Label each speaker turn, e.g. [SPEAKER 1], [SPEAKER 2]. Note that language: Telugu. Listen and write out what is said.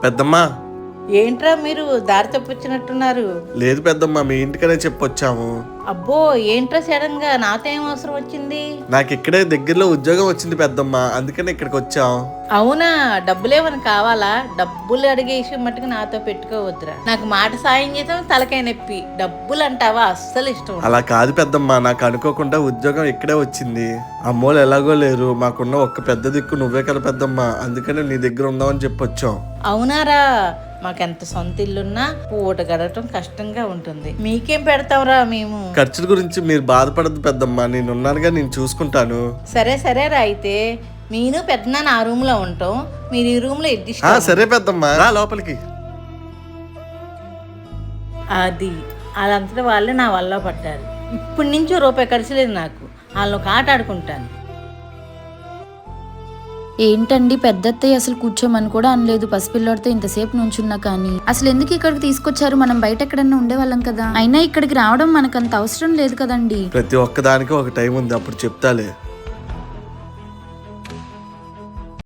[SPEAKER 1] పెద్దమ్మా.
[SPEAKER 2] ఏంట్రా మీరు దారి తప్పించినట్టున్నారు?
[SPEAKER 1] లేదు పెద్దమ్మ మీ ఇంటికనే చెప్పొచ్చాము.
[SPEAKER 2] అబ్బో ఏంట్రా సడన్గా నాతో ఏం అవసరం వచ్చింది?
[SPEAKER 1] నాకు ఇక్కడే దగ్గరలో ఉద్యోగం వచ్చింది పెద్దమ్మ అందుకనే ఇక్కడికి వచ్చాం.
[SPEAKER 2] అవునా? డబ్బులేమని కావాలా? డబ్బులు అడిగేసి మట్టుకు నాతో పెట్టుకోవద్దురా. నాకు మాట సాయం చేద్దాం తలకాయ నొప్పి. డబ్బులు అంటావా? అస్సలు ఇష్టం.
[SPEAKER 1] అలా కాదు పెద్దమ్మ నాకు అనుకోకుండా ఉద్యోగం ఇక్కడే వచ్చింది. అమ్మోళ్ళు ఎలాగో లేరు మాకున్న ఒక్క పెద్ద దిక్కు నువ్వే కదా పెద్దమ్మ అందుకనే నీ దగ్గర ఉందామని చెప్పొచ్చాం.
[SPEAKER 2] అవునారా? మాకెంత సొంత ఇల్లున్నా పూట గడటం కష్టంగా ఉంటుంది. మీకేం పెడతాంరా మేము?
[SPEAKER 1] ఖర్చుల గురించి మీరు బాధపడద్దు పెద్దమ్మ. నేను ఉన్నానుగా నేను చూసుకుంటాను.
[SPEAKER 2] సరే సరేరా అయితే. నేను పెద్దనా నా రూమ్లో ఉంటాం మీరు ఈ రూమ్లో అడ్జస్ట్
[SPEAKER 1] ఆ సరే పెద్దమ్మ. రా లోపలికి.
[SPEAKER 2] అది అదంతటా వాళ్ళే నా వల్ల పడ్డారు ఇప్పటి నుంచి ఓ రూపాయి ఖర్చు లేదు నాకు. వాళ్ళని ఒక ఆట ఆడుకుంటాను.
[SPEAKER 3] ఏంటండి పెద్దత్తయ్య అసలు కూర్చోమని కూడా అనలేదు. పసిపిల్లడితో ఇంతసేపు నుంచున్నా కానీ. అసలు ఎందుకు ఇక్కడికి తీసుకొచ్చారు? మనం బయట ఎక్కడన్నా ఉండేవాళ్ళం కదా. అయినా ఇక్కడికి రావడం మనకంత అవసరం లేదు కదండి.
[SPEAKER 1] ప్రతి ఒక్కదానికి ఒక టైం ఉంది. అప్పుడు చెప్తాలే.